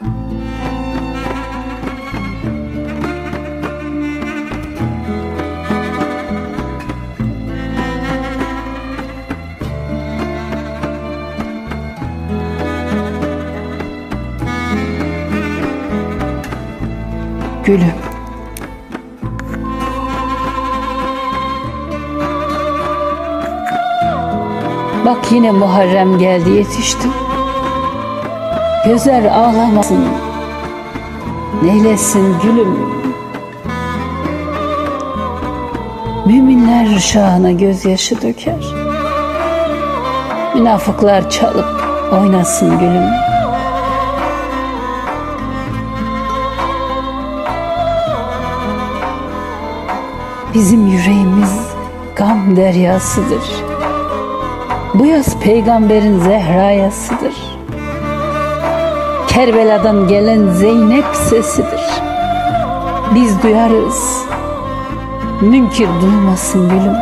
Gülüm. Bak yine Muharrem geldi yetişti. Gözler ağlamasın. Neylesin gülüm. Müminler şahına gözyaşı döker. Münafıklar çalıp oynasın gülüm. Bizim yüreğimiz gam deryasıdır. Bu yaz peygamberin zehrayasıdır. Kerbela'dan gelen Zeynep sesidir. Biz duyarız. Münkir duymasın gülüm.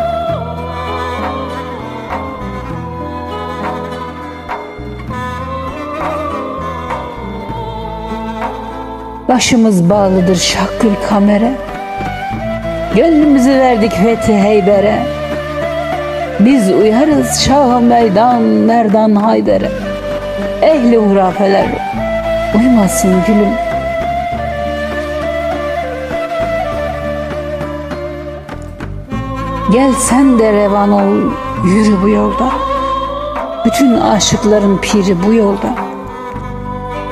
Başımız bağlıdır şakkül kamere. Gönlümüzü verdik fethi heybere. Biz uyarız şah meydan merdan haydere. Ehli hurafeler uymasın gülüm. Gel sen de revan ol yürü bu yolda. Bütün aşıkların piri bu yolda.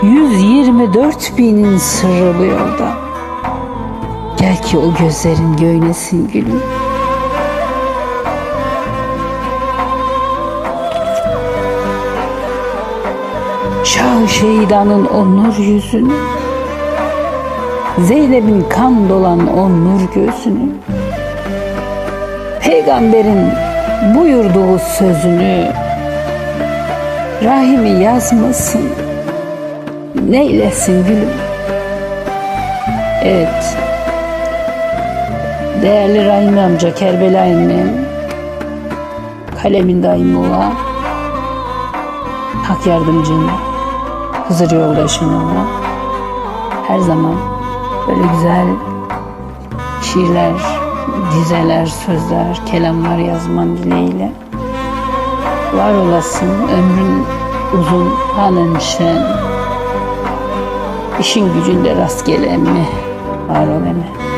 124 binin sırrı bu yolda. Gel ki o gözlerin göynesin gülüm. Şeyda'nın o nur yüzünü, Zeynep'in kan dolan o nur gözünü, Peygamberin buyurduğu sözünü, Rahimi yazmasın, neylesin gülüm. Evet, değerli Rahim amca Kerbela annem, kalemin daimula, hak yardımcın, Hızır yoldaşın ola. Her zaman böyle güzel şiirler, dizeler, sözler, kelamlar yazman dileğiyle. Var olasın, ömrün uzun, hanın şen. İşin gücünde rastgele emmi var ol eme.